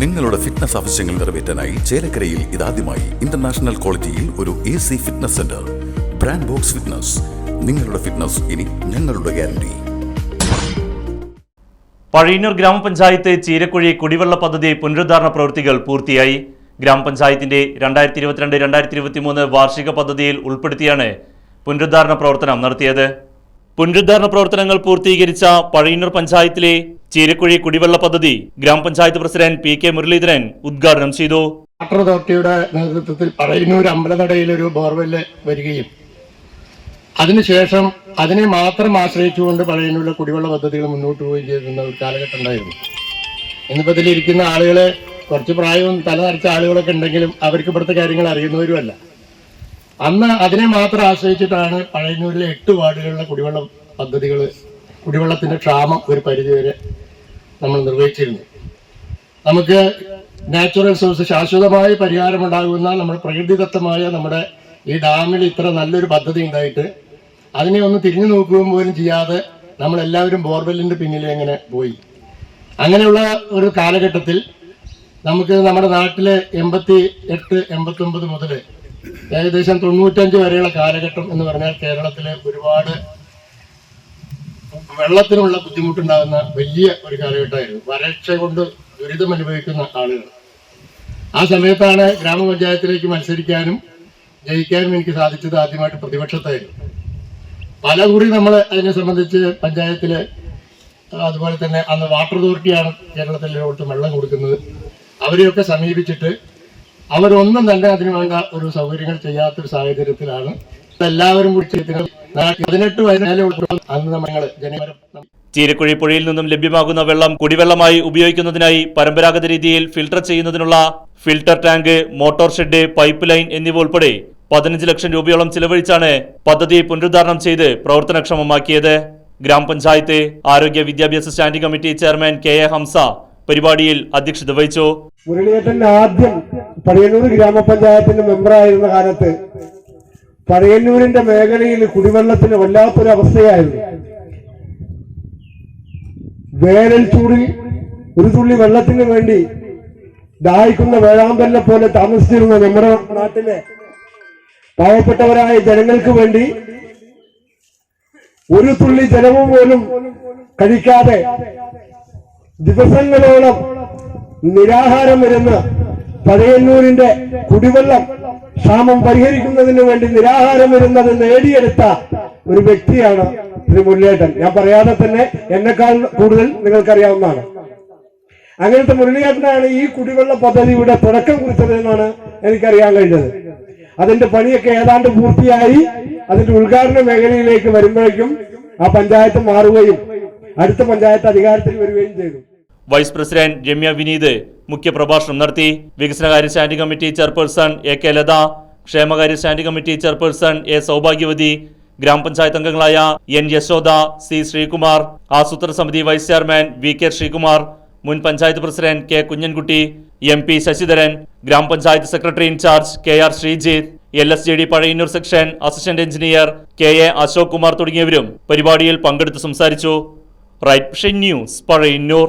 നിങ്ങളുടെ ഫിറ്റ്നസ് ആവശ്യങ്ങൾ നിറവേറ്റാനായി ചേലക്കരയിൽ ഇതാദ്യമായി ഇന്റർനാഷണൽ ക്വാളിറ്റിയിൽ ഒരു A C fitness centre brand box fitness നിങ്ങളുടെ ഫിറ്റ്നസ് ഇനി ഞങ്ങളുടെ ഗ്യാരണ്ടി പഴയന്നൂർ ഗ്രാമപഞ്ചായത്ത് ചീരക്കുഴി കുടിവെള്ള പദ്ധതി പുനരുദ്ധാരണ പ്രവൃത്തികൾ പൂർത്തിയായി. ഗ്രാമപഞ്ചായത്തിന്റെ രണ്ടായിരത്തി ഇരുപത്തിരണ്ട് രണ്ടായിരത്തി ഇരുപത്തി മൂന്ന് വാർഷിക പദ്ധതിയിൽ ഉൾപ്പെടുത്തിയാണ് പുനരുദ്ധാരണ പ്രവർത്തനം നടത്തിയത്. പുനരുദ്ധാരണ പ്രവർത്തനങ്ങൾ പൂർത്തീകരിച്ച പഴയന്നൂർ പഞ്ചായത്തിലെ ചീരക്കുഴി കുടിവെള്ള പദ്ധതി ഗ്രാമപഞ്ചായത്ത് പ്രസിഡന്റ് പി കെ മുരളീധരൻ ഉദ്ഘാടനം ചെയ്തു. വാട്ടർ അതോറിറ്റിയുടെ നേതൃത്വത്തിൽ പഴയന്നൂർ അമ്പലനടയിൽ ഒരു ബോർവെല്ല് വരികയും അതിനുശേഷം അതിനെ മാത്രം ആശ്രയിച്ചുകൊണ്ട് പഴയന്നൂരിലെ കുടിവെള്ള പദ്ധതികൾ മുന്നോട്ട് പോവുകയും ചെയ്തിരുന്ന ഒരു കാലഘട്ടം ഉണ്ടായിരുന്നു. ഇന്നിപ്പോൾ ഇതിലിരിക്കുന്ന ആളുകളെ കുറച്ച് പ്രായവും തല നിറച്ച ആളുകളൊക്കെ ഉണ്ടെങ്കിലും അവർക്ക് ഇവിടുത്തെ കാര്യങ്ങൾ അറിയുന്നവരുമല്ല. അന്ന് അതിനെ മാത്രം ആശ്രയിച്ചിട്ടാണ് പഴയന്നൂരിലെ എട്ട് വാർഡുകളിലെ കുടിവെള്ള പദ്ധതികൾ കുടിവെള്ളത്തിന്റെ ക്ഷാമം ഒരു പരിധിവരെ നമ്മൾ നിർവഹിച്ചിരുന്നു. നമുക്ക് നാച്ചുറൽ സോഴ്സ് ശാശ്വതമായ പരിഹാരമുണ്ടാകുന്ന നമ്മുടെ പ്രകൃതിദത്തമായ നമ്മുടെ ഈ ഡാമിൽ ഇത്ര നല്ലൊരു പദ്ധതി ഉണ്ടായിട്ട് അതിനെ ഒന്ന് തിരിഞ്ഞു നോക്കുകയും പോലും ചെയ്യാതെ നമ്മൾ എല്ലാവരും ബോർവെല്ലിന്റെ പിന്നിൽ എങ്ങനെ പോയി. അങ്ങനെയുള്ള ഒരു കാലഘട്ടത്തിൽ നമുക്ക് നമ്മുടെ നാട്ടിലെ എൺപത്തി എട്ട് എൺപത്തി ഒമ്പത് മുതൽ ഏകദേശം തൊണ്ണൂറ്റഞ്ച് വരെയുള്ള കാലഘട്ടം എന്ന് പറഞ്ഞാൽ കേരളത്തിലെ ഒരുപാട് വെള്ളത്തിനുള്ള ബുദ്ധിമുട്ടുണ്ടാകുന്ന വലിയ ഒരു കാലഘട്ടമായിരുന്നു. വരൾച്ച കൊണ്ട് ദുരിതം അനുഭവിക്കുന്ന ആളുകൾ. ആ സമയത്താണ് ഗ്രാമപഞ്ചായത്തിലേക്ക് മത്സരിക്കാനും ജയിക്കാനും എനിക്ക് സാധിച്ചത് ആദ്യമായിട്ട് പ്രതിപക്ഷത്തായിരുന്നു. പല കുറി നമ്മൾ അതിനെ സംബന്ധിച്ച് പഞ്ചായത്തിൽ അതുപോലെ തന്നെ അന്ന് വാട്ടർ അതോറിറ്റിയാണ് കേരളത്തിലോട്ട് വെള്ളം കൊടുക്കുന്നത്. അവരെയൊക്കെ സമീപിച്ചിട്ട് അവരൊന്നും തന്നെ അതിനു വേണ്ട ഒരു സൗകര്യങ്ങൾ ചെയ്യാത്തൊരു സാഹചര്യത്തിലാണ് എല്ലാവരും കൂടി പതിനെട്ട് വയസ്സിലെ അന്ന് നമ്മൾ ജനവരം ചീരക്കുഴി പുഴയിൽ നിന്നും ലഭ്യമാകുന്ന വെള്ളം കുടിവെള്ളമായി ഉപയോഗിക്കുന്നതിനായി പരമ്പരാഗത രീതിയിൽ ഫിൽട്ടർ ചെയ്യുന്നതിനുള്ള filter tank motor shed pipe line എന്നിവ ഉൾപ്പെടെ പതിനഞ്ച് ലക്ഷം രൂപയോളം ചിലവഴിച്ചാണ് പദ്ധതി പുനരുദ്ധാരണം ചെയ്ത് പ്രവർത്തനക്ഷമമാക്കിയത്. ഗ്രാമപഞ്ചായത്ത് ആരോഗ്യ വിദ്യാഭ്യാസ standing committee chairman K A Hamsa പരിപാടിയിൽ അധ്യക്ഷത വഹിച്ചു. മുരളിയേട്ടൻ ആദ്യം പടിയന്നൂർ ഗ്രാമപഞ്ചായത്തിന്റെ മെമ്പറായിരുന്ന കാലത്ത് പഴയന്നൂരിന്റെ മേഖലയിൽ കുടിവെള്ളത്തിന് വല്ലാത്തൊരു അവസ്ഥയായിരുന്നു വേനൽ ചൂടിൽ ഒരു തുള്ളി വെള്ളത്തിന് വേണ്ടി ദാഹിക്കുന്ന വേഴാമ്പലിനെ പോലെ താമസിച്ചിരുന്ന നമ്മുടെ നാട്ടിലെ പാവപ്പെട്ടവരായ ജനങ്ങൾക്ക് വേണ്ടി ഒരു തുള്ളി ജലവും പോലും കഴിക്കാതെ ദിവസങ്ങളോളം നിരാഹാരം വരുന്ന പഴയന്നൂരിന്റെ കുടിവെള്ളം ക്ഷാമം പരിഹരിക്കുന്നതിന് വേണ്ടി നിരാഹാരം വരുന്നത് നേടിയെടുത്ത ഒരു വ്യക്തിയാണ് ശ്രീ മുരളിയേട്ടൻ. ഞാൻ പറയാതെ തന്നെ എന്നെക്കാൾ കൂടുതൽ നിങ്ങൾക്കറിയാവുന്നതാണ്. അങ്ങനത്തെ മുരളിയേട്ടനാണ് ഈ കുടിവെള്ള പദ്ധതിയുടെ തുടക്കം കുറിച്ചത് എന്നാണ് എനിക്കറിയാൻ കഴിഞ്ഞത്. അതിന്റെ പണിയൊക്കെ ഏതാണ്ട് പൂർത്തിയായി. അതിന്റെ ഉദ്ഘാടന മേഖലയിലേക്ക് വരുമ്പോഴേക്കും ആ പഞ്ചായത്ത് മാറുകയും അടുത്ത പഞ്ചായത്ത് അധികാരത്തിൽ വരികയും ചെയ്തു. വൈസ് പ്രസിഡന്റ് രമ്യ വിനീത് മുഖ്യപ്രഭാഷണം നടത്തി. വികസനകാര്യ standing committee chairperson A K Latha ക്ഷേമകാര്യ standing committee chairperson A Saubhagyavathi ഗ്രാമപഞ്ചായത്ത് അംഗങ്ങളായ എൻ യശോദ സി ശ്രീകുമാർ ആസൂത്രണ സമിതി vice chairman V K Sreekumar മുൻ panchayat president K Kunjankutty M P Sasidharan ഗ്രാമപഞ്ചായത്ത് secretary in charge K R Sreejith L S J D Pazhayannur section assistant engineer K A Ashok Kumar തുടങ്ങിയവരും പരിപാടിയിൽ പങ്കെടുത്ത് സംസാരിച്ചു. Right news Pazhayannur